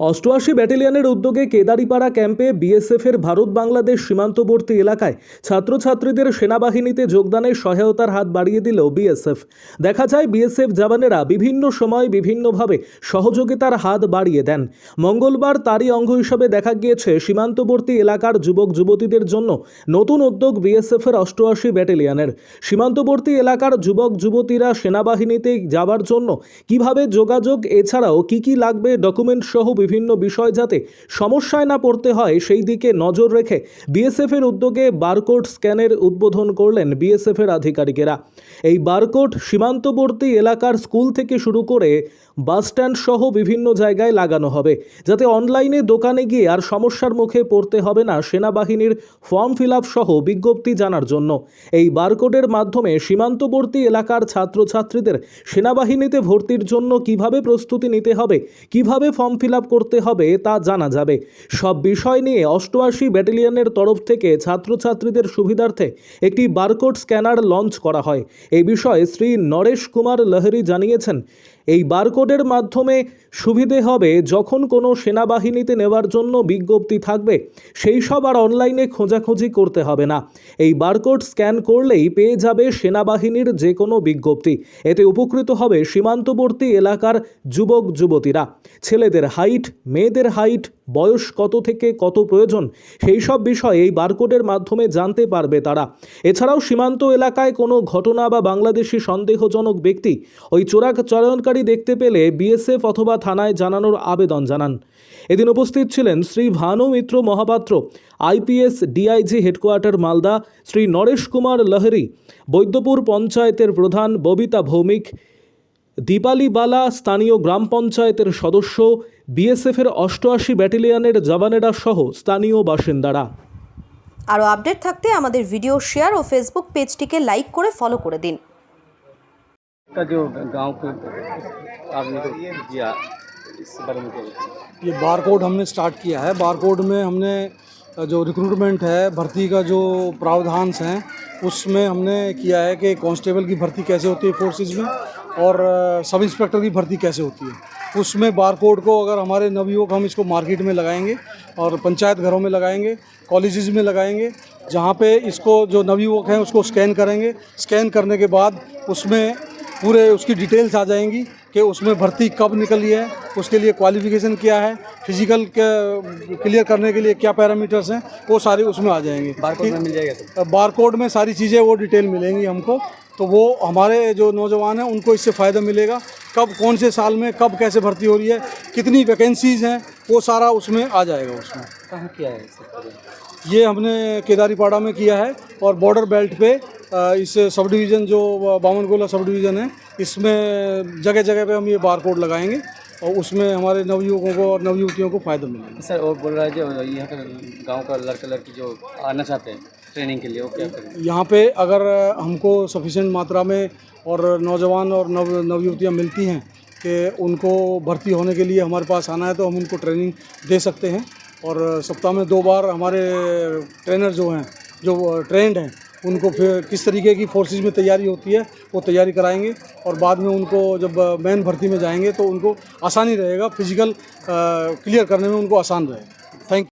অষ্টআশি ব্যাটালিয়নের উদ্যোগে কেদারিপাড়া ক্যাম্পে বিএসএফের ভারত বাংলাদেশ সীমান্তবর্তী এলাকায় ছাত্রছাত্রীদের সেনাবাহিনীতে যোগদানের সহায়তার হাত বাড়িয়ে দিল বিএসএফ। দেখা যায়, বিএসএফ জওয়ানেরা বিভিন্ন সময় বিভিন্নভাবে সহযোগিতার হাত বাড়িয়ে দেন। মঙ্গলবার তারই অঙ্গ হিসাবে দেখা গিয়েছে, সীমান্তবর্তী এলাকার যুবক যুবতীদের জন্য নতুন উদ্যোগ বিএসএফের অষ্টআশি ব্যাটালিয়নের। সীমান্তবর্তী এলাকার যুবক যুবতীরা সেনাবাহিনীতে যাওয়ার জন্য কীভাবে যোগাযোগ, এছাড়াও কি কি লাগবে ডকুমেন্ট সহ বিভিন্ন বিষয় যাতে সমস্যায় না পড়তে হয়, সেই দিকে নজর রেখে বিএসএফ এর উদ্যোগে বারকোড স্ক্যানের উদ্বোধন করলেন বিএসএফ এর আধিকারিকেরা। এই বারকোড সীমান্তবর্তী এলাকার স্কুল থেকে শুরু করে বাস স্ট্যান্ড সহ বিভিন্ন জায়গায় লাগানো হবে, যাতে অনলাইনে দোকানে গিয়ে আর সমস্যার মুখে পড়তে হবে না সেনাবাহিনীর ফর্ম ফিল সহ বিজ্ঞপ্তি জানার জন্য। এই বারকোডের মাধ্যমে সীমান্তবর্তী এলাকার ছাত্রছাত্রীদের সেনাবাহিনীতে ভর্তির জন্য কীভাবে প্রস্তুতি নিতে হবে, কীভাবে ফর্ম ফিল আপ করতে হবে তা জানা যাবে। সব বিষয় নিয়ে অষ্টআশি ব্যাটালিয়নের তরফ থেকে ছাত্রছাত্রীদের সুবিধার্থে একটি বারকোড স্ক্যানার লঞ্চ করা হয়। এই বিষয়ে শ্রী নরেশ কুমার লহরি জানিয়েছেন এই বারকোডের মাধ্যমে সুবিধে হবে যখন কোনো সেনাবাহিনীতে নেওয়ার জন্য বিজ্ঞপ্তি থাকবে। সেই সব আর অনলাইনে খোঁজাখুঁজি করতে হবে না। এই বারকোড স্ক্যান করলেই পেয়ে যাবে সেনাবাহিনীর যে কোনো বিজ্ঞপ্তি। এতে উপকৃত হবে সীমান্তবর্তী এলাকার যুবক যুবতীরা ছেলেদের হাইট, মেয়েদের হাইট বয়স কত থেকে কত প্রয়োজন? সেই সব বিষয় এই বারকোডের মাধ্যমে জানতে পারবে তারা। এছাড়াও সীমান্ত এলাকায় কোনো ঘটনা বা বাংলাদেশি সন্দেহজনক ব্যক্তি ওই চোরাক চয়নকারী দেখতে পেলে বিএসএফ অথবা থানায় জানানোর আবেদন জানান। এদিন উপস্থিত ছিলেন Shri Bhanu Mitra Mahapatra, IPS DIG headquarter Malda, Shri Naresh Kumar Lahari, Baidyapur পঞ্চায়েতের প্রধান ববিতা ভৌমিক দীপালি বালা স্থানীয় গ্রাম পঞ্চায়েতের সদস্য বিএসএফের অষ্টআশি ব্যাটালিয়নের জওয়ানেরা সহ স্থানীয় বাসিন্দারা আরও আপডেট থাকতে আমাদের ভিডিও শেয়ার ও ফেসবুক পেজটিকে লাইক করে ফলো করে দিন का जो गांव के आदमी को दिया इस बारे में क्या बताएं? ये बार कोड हमने स्टार्ट किया है बार कोड में हमने जो रिक्रूटमेंट है भर्ती का जो प्रावधान हैं उसमें हमने किया है कि कांस्टेबल की भर्ती कैसे होती है फोर्सेस में और सब इंस्पेक्टर की भर्ती कैसे होती है? उसमें बार कोड को अगर हमारे नवयुवक हम इसको मार्केट में लगाएँगे और पंचायत घरों में लगाएँगे कॉलेजेस में लगाएँगे जहाँ पे इसको जो नवयुवक हैं उसको स्कैन करेंगे। स्कैन करने के बाद उसमें पूरे उसकी डिटेल्स आ जाएँगी कि उसमें भर्ती कब निकली है उसके लिए क्वालिफिकेशन क्या है फ़िज़िकल क्लियर करने के लिए क्या पैरामीटर्स हैं वो सारे उसमें आ जाएँगे। बारकोड में मिल जाएगा बार कोड में सारी चीज़ें वो डिटेल मिलेंगी हमको। तो वो हमारे जो नौजवान हैं उनको इससे फ़ायदा मिलेगा। कब कौन से साल में कब कैसे भर्ती हो रही है कितनी वैकेंसीज़ हैं वो सारा उसमें आ जाएगा उसमें। कहाँ किया है ये हमने केदारीपाड़ा में किया है और बॉर्डर बेल्ट पे इस सब डिवीज़न जो बामनगोला सब डिवीज़न है इसमें जगह जगह पे हम ये बार कोड लगाएँगे और उसमें हमारे नवयुवकों को और नवयुवतियों को फ़ायदा मिलेगा। सर और बोल रहा है जो यहाँ का गाँव का लड़का लड़की जो आना चाहते हैं ट्रेनिंग के लिए करें? यहाँ पे अगर हमको सफिशेंट मात्रा में और नौजवान और नव, नवयुवतियाँ मिलती हैं कि उनको भर्ती होने के लिए हमारे पास आना है तो हम उनको ट्रेनिंग दे सकते हैं। और सप्ताह में दो बार हमारे ट्रेनर जो हैं, जो ट्रेंड हैं, उनको फिर किस तरीके की फोर्सेज में तैयारी होती है, वो तैयारी कराएँगे और बाद में उनको जब मेन भर्ती में जाएँगे तो उनको आसानी रहेगा फ़िज़िकल क्लियर करने में उनको आसान रहेगा। थैंक